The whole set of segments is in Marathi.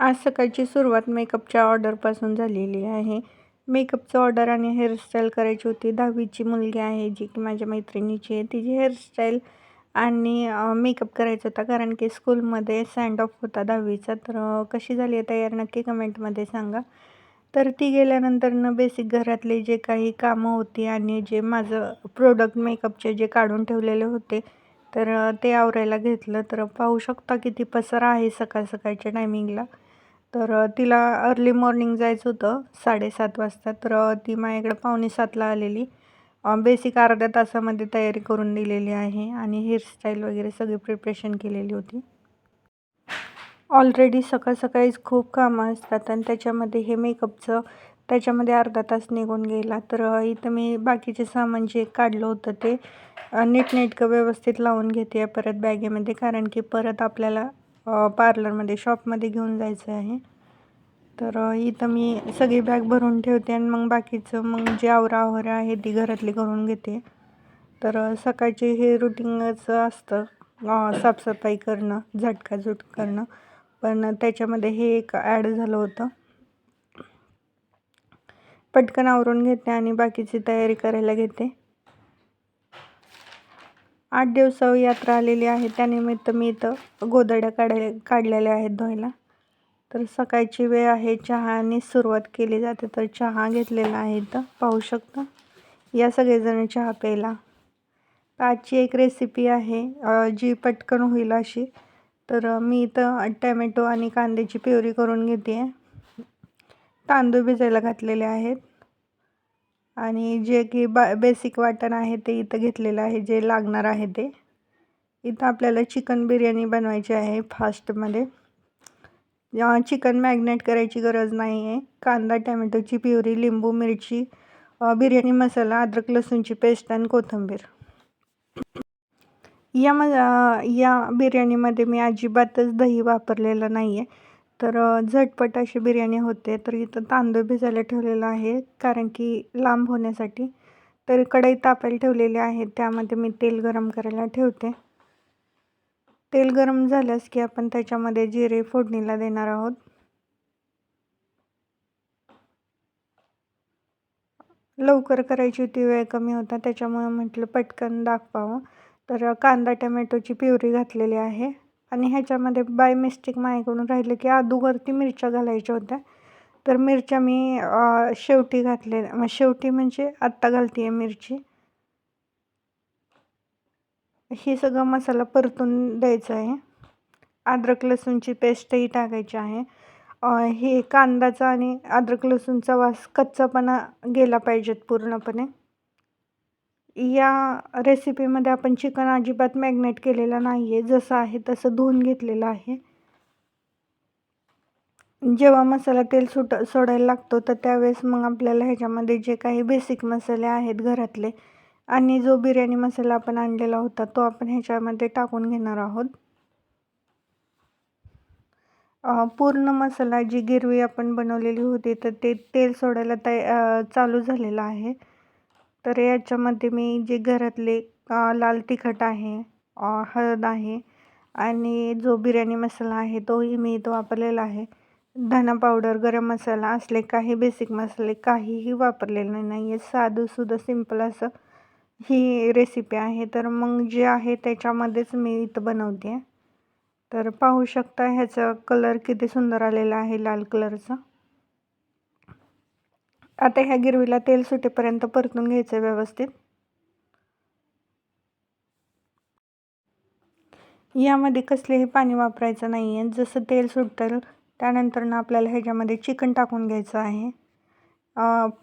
आज सकाळची सुरुवात मेकअपच्या ऑर्डरपासून झालेली आहे. मेकअपचं ऑर्डर आणि हेअरस्टाईल करायची होती. दहावीची मुलगी आहे जी की माझ्या मैत्रिणीची आहे. तिची हेअरस्टाईल आणि मेकअप करायचा होता. कारण की स्कूलमध्ये सँड ऑफ होता दहावीचा. तर कशी झाली आहे तयार नक्की कमेंटमध्ये सांगा. तर ती गेल्यानंतरनं बेसिक घरातले जे काही कामं होती आणि जे माझं प्रोडक्ट मेकअपचे जे काढून ठेवलेले होते तर ते आवरायला घेतलं. तर पाहू शकता किती पसरा आहे सकाळ सकाळच्या टायमिंगला तर तिला अर्ली मॉर्निंग जायचं होतं साडेसात वाजता. तर ती माझ्याकडे पावणे सातला आलेली. बेसिक अर्ध्या तासामध्ये तयारी करून दिलेली आहे आणि हेअरस्टाईल वगैरे सगळी प्रिपरेशन केलेली होती. ऑलरेडी सकाळ सकाळीच खूप कामं असतात आणि त्याच्यामध्ये हे मेकअपचं त्याच्यामध्ये अर्धा तास निघून गेला. तर इथं मी बाकीचे सामान जे काढलं होतं ते नीटनेटकं व्यवस्थित लावून घेते परत बॅगेमध्ये कारण की परत आपल्याला पार्लरमध्ये शॉपमध्ये घेऊन जायचं आहे. तर इथं मी सगळी बॅग भरून ठेवते आणि मग बाकीचं मग जे आवराआवरं आहे ती घरातली करून घेते. तर सकाळचे हे रुटीनच असतं साफसफाई करणं झटकाझुट करणं. पण त्याच्यामध्ये हे एक ॲड झालं होतं. पटकन आवरून घेते आणि बाकीची तयारी करायला घेते. आठ दिवसावर यात्रा आलेली आहे. त्यानिमित्त मी इथं गोदड्या काढाय काढलेल्या आहेत धुवायला. तर सकाळची वेळ आहे. चहाने सुरुवात केली जाते. तर चहा घेतलेला आहे इथं. पाहू शकता. या सगळेजण चहा प्यायला. आजची एक रेसिपी आहे. जी पटकन होईल अशी. तर मी इथं टॅमॅटो आणि कांद्याची प्युरी करून घेते. आहे तांदूळ भिजायला घातलेले आहेत. आणि जे की बा बेसिक वाटण आहे ते इथं घेतलेलं आहे जे लागणार आहे ते. इथं आपल्याला चिकन बिर्याणी बनवायची आहे फास्टमध्ये. चिकन मॅग्नेट करायची गरज नाही आहे कांदा टॅमॅटोची प्युरी लिंबू मिरची बिर्याणी मसाला अद्रक लसूणची पेस्ट आणि कोथिंबीर. या म या बिर्याणीमध्ये मी अजिबातच दही वापरलेलं नाही आहे तर झटपट अशी बिर्याणी होते. तर इथं तांदूळ भिजायला ठेवलेला आहे कारण की लांब होण्यासाठी. तर कढई तापायला ठेवलेली आहे त्यामध्ये मी तेल गरम करायला ठेवते. तेल गरम झाल्यास की आपण त्याच्यामध्ये जिरे फोडणीला देणार आहोत. लवकर करायची होती वेळ कमी होता त्याच्यामुळे म्हटलं पटकन दाखवावं. तर कांदा टमॅटोची प्युरी घातलेली आहे. आणि ह्याच्यामध्ये बाय मिस्टेक माझ्याकडून राहिलं की अदूवरती मिरच्या घालायच्या होत्या. तर मिरच्या मी शेवटी घातलेल्या शेवटी म्हणजे आत्ता घालते आहे मिरची. हे सगळं मसाला परतून द्यायचा आहे. अद्रक लसूणची पेस्टही टाकायची आहे. हे कांदाचा आणि अद्रक लसूणचा वास कच्चापणा गेला पाहिजेत पूर्णपणे. या रेसिपीमध्ये आपण चिकन अजिबात मॅग्नेट केलेलं नाही आहे जसं आहे तसं धुवून घेतलेलं आहे. जेव्हा मसाला तेल सुट सोडायला लागतो तर त्यावेळेस मग आपल्याला ह्याच्यामध्ये जे काही बेसिक मसाले आहेत घरातले आणि जो बिर्याणी मसाला आपण आणलेला होता तो आपण ह्याच्यामध्ये टाकून घेणार आहोत. पूर्ण मसाला जी गिरवी आपण बनवलेली होती तर ते तेल सोडायला तया चालू झालेलं आहे. तर याच्यामध्ये मी जे घरातले लाल तिखट आहे हळद आहे आणि जो बिर्याणी मसाला आहे तोही मी इथं वापरलेला आहे. धना पावडर गरम मसाला असले काही बेसिक मसाले काहीही वापरलेले नाही आहे साधंसुद्धा सिंपल असं ही रेसिपी आहे. तर मग जे आहे त्याच्यामध्येच मी इथं बनवते तर पाहू शकता ह्याचा कलर किती सुंदर आलेला आहे लाल कलरचा. आता ह्या गिरवीला तेल सुटेपर्यंत परतून घ्यायचं आहे व्यवस्थित. यामध्ये कसलेही पाणी वापरायचं नाही आहे. जसं तेल सुटेल त्यानंतरनं आपल्याला ह्याच्यामध्ये चिकन टाकून घ्यायचं आहे.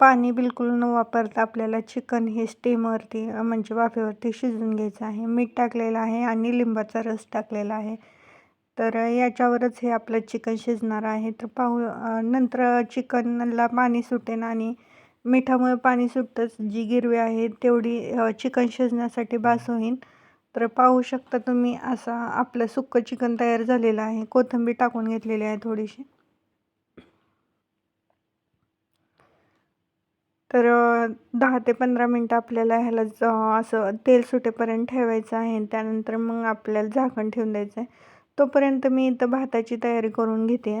पाणी बिलकुल न वापरता आपल्याला चिकन हे स्टीमवरती म्हणजे वाफेवरती शिजवून घ्यायचं आहे. मीठ टाकलेलं आहे आणि लिंबाचा रस टाकलेला आहे. तर याच्यावरच हे आपलं चिकन शिजणार आहे. तर पाहू नंतर चिकनला पाणी सुटेन आणि मिठामुळे पाणी सुटतंच. जी गिरवी आहे तेवढी चिकन शिजण्यासाठी बास होईन. तर पाहू शकता तुम्ही असा आपलं सुक्कं चिकन तयार झालेलं आहे. कोथिंबीर टाकून घेतलेली आहे थोडीशी. तर दहा ते पंधरा मिनटं आपल्याला ह्याला असं तेल सुटेपर्यंत ठेवायचं आहे. त्यानंतर मग आपल्याला झाकण ठेवून द्यायचं आहे तोपर्यंत मी इथं भाताची तयारी करून घेते.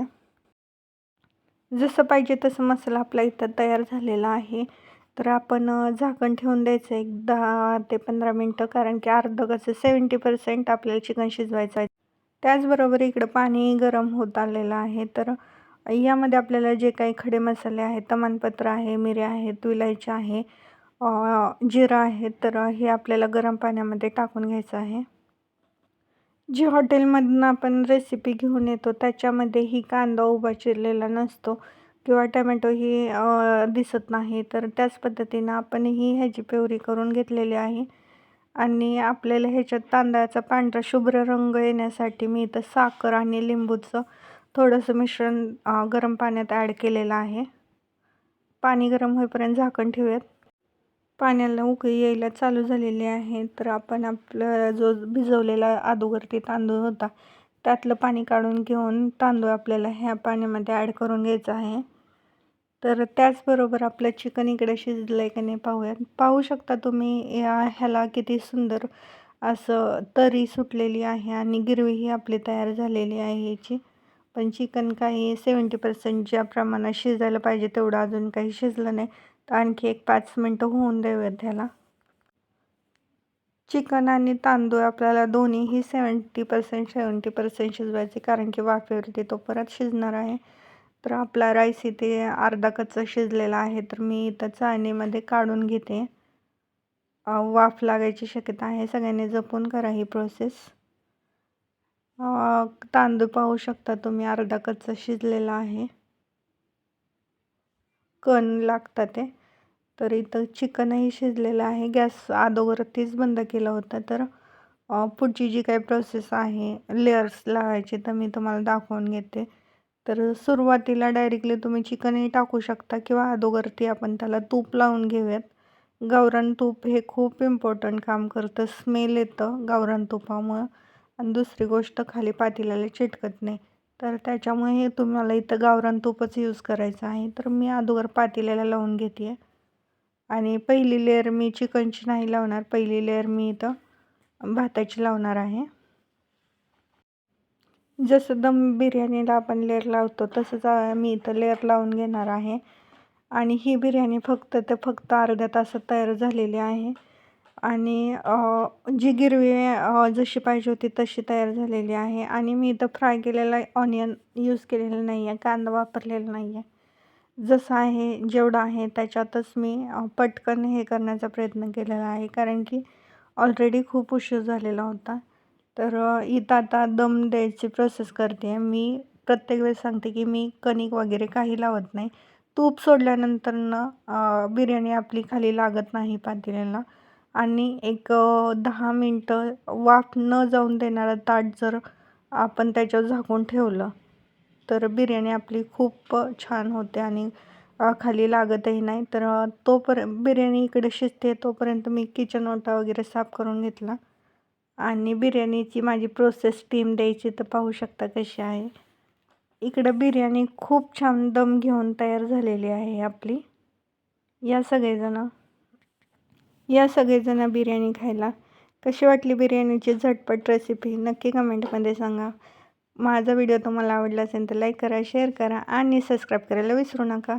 जसं पाहिजे तसं मसाला आपला इथं तयार झालेला आहे. तर आपण झाकण ठेवून द्यायचं एक दहा ते पंधरा मिनटं कारण की अर्ध कसं सेवन्टी पर्सेंट आपल्याला चिकन शिजवायचं आहे. त्याचबरोबर इकडं पाणी गरम होत आलेलं आहे. तर यामध्ये आपल्याला जे काही खडे मसाले आहेत तमानपत्र आहे मिऱ्या आहेत विलायची आहे जिरं आहे तर हे आपल्याला गरम पाण्यामध्ये टाकून घ्यायचं आहे. जी हॉटेलमधनं आपण रेसिपी घेऊन येतो त्याच्यामध्ये ही कांदा उभा चिरलेला नसतो किंवा टमॅटो ही दिसत नाही तर त्याच पद्धतीनं आपण ही ह्याची प्युरी करून घेतलेली आहे. आणि आपल्याला ह्याच्यात तांदळाचा पांढरा शुभ्र रंग येण्यासाठी मी इथं साखर आणि लिंबूचं थोडंसं मिश्रण गरम पाण्यात ॲड केलेलं आहे. पाणी गरम होईपर्यंत झाकण ठेवूयात. पाण्याला उकळी यायला चालू झालेली आहे. तर आपण आपलं जो भिजवलेला अदोगरती तांदूळ होता त्यातलं पाणी काढून घेऊन तांदूळ आपल्याला ह्या पाण्यामध्ये ॲड करून घ्यायचं आहे. तर त्याचबरोबर आपलं चिकन इकडे शिजलं आहे का नाही पाहूयात. पाहू शकता तुम्ही या ह्याला किती सुंदर असं तरी सुटलेली आहे आणि गिरवीही आपली तयार झालेली आहे याची पण चिकन काही सेवन्टी पर्सेंट ज्या प्रमाणात शिजायला पाहिजे तेवढं अजून काही शिजलं नाही. तर आणखी एक पाच मिनटं होऊन देऊयात त्याला. चिकन आणि तांदूळ आपल्याला दोन्हीही सेवन्टी पर्सेंट सेवन्टी पर्सेंट शिजवायचे कारण की वाफेवरती तो परत शिजणार आहे. तर आपला राईस इथे अर्धा कच्चा शिजलेला आहे. तर मी इथं चाळणीमध्ये काढून घेते. वाफ लागायची शक्यता आहे. सगळ्यांनी जपून करा ही प्रोसेस तांदूळ पाहू शकता तुम्ही अर्धा कच्चा शिजलेला आहे. कण लागतं ते. तर इथं चिकनही शिजलेलं आहे. गॅस अगोदरतीच बंद केलं होतं. तर पुढची जी काही प्रोसेस आहे लेअर्स लावायची तर मी तुम्हाला दाखवून घेते. तर सुरुवातीला डायरेक्टली तुम्ही चिकनही टाकू शकता किंवा अदोगरती आपण त्याला तूप लावून घेऊयात. गावरान तूप हे खूप इम्पॉर्टंट काम करतं. स्मेल येतं गावरान तुपामुळं. आणि दुसरी गोष्ट खाली पातेल्याला चिटकत नाही. तर त्याच्यामुळे तुम्हाला इथं गावरान तूपच यूज करायचं आहे. तर मी अगोदर पातेल्याला लावून घेते आहे आणि पहिली लेअर मी चिकनची नाही लावणार. पहिली लेअर मी इथं भाताची लावणार आहे. जसं दम बिर्याणीला आपण लेअर लावतो तसंच मी इथं लेअर लावून घेणार आहे. आणि ही बिर्याणी फक्त ते फक्त अर्ध्या तासात तयार झालेली आहे. आणि जी गिरवी जशी पाहिजे होती तशी तयार झालेली आहे. आणि मी इथं फ्राय केलेला ऑनियन यूज केलेलं नाही आहे कांदा वापरलेला नाही आहे जसं आहे जेवढं आहे त्याच्यातच मी पटकन हे करण्याचा प्रयत्न केलेला आहे. कारण की ऑलरेडी खूप उशीर झालेला होता. तर इथं आता दम द्यायची प्रोसेस करते. मी प्रत्येक वेळेस सांगते की मी कणिक वगैरे काही लावत नाही. तूप सोडल्यानंतरनं बिर्याणी आपली खाली लागत नाही पातेल्याला. आणि एक दहा मिनटं वाफ न जाऊन देणारा ताट जर आपण त्याच्यावर झाकून ठेवलं तर बिर्याणी आपली खूप छान होते आणि खाली लागतही नाही. तर तोपर्यंत बिर्याणी इकडे शिजते तोपर्यंत मी किचन ओटा वगैरे साफ करून घेतला. आणि बिर्याणीची माझी प्रोसेस टीम द्यायची तर पाहू शकता कशी आहे. इकडं बिर्याणी खूप छान दम घेऊन तयार झालेली आहे आपली. या सगळेजणं या सगळेजणं बिर्याणी खायला. कशी वाटली बिर्याणीची झटपट रेसिपी नक्की कमेंटमध्ये सांगा. माझा व्हिडिओ तुम्हाला आवडला असेल तर लाईक करा शेअर करा आणि सबस्क्राईब करायला विसरू नका.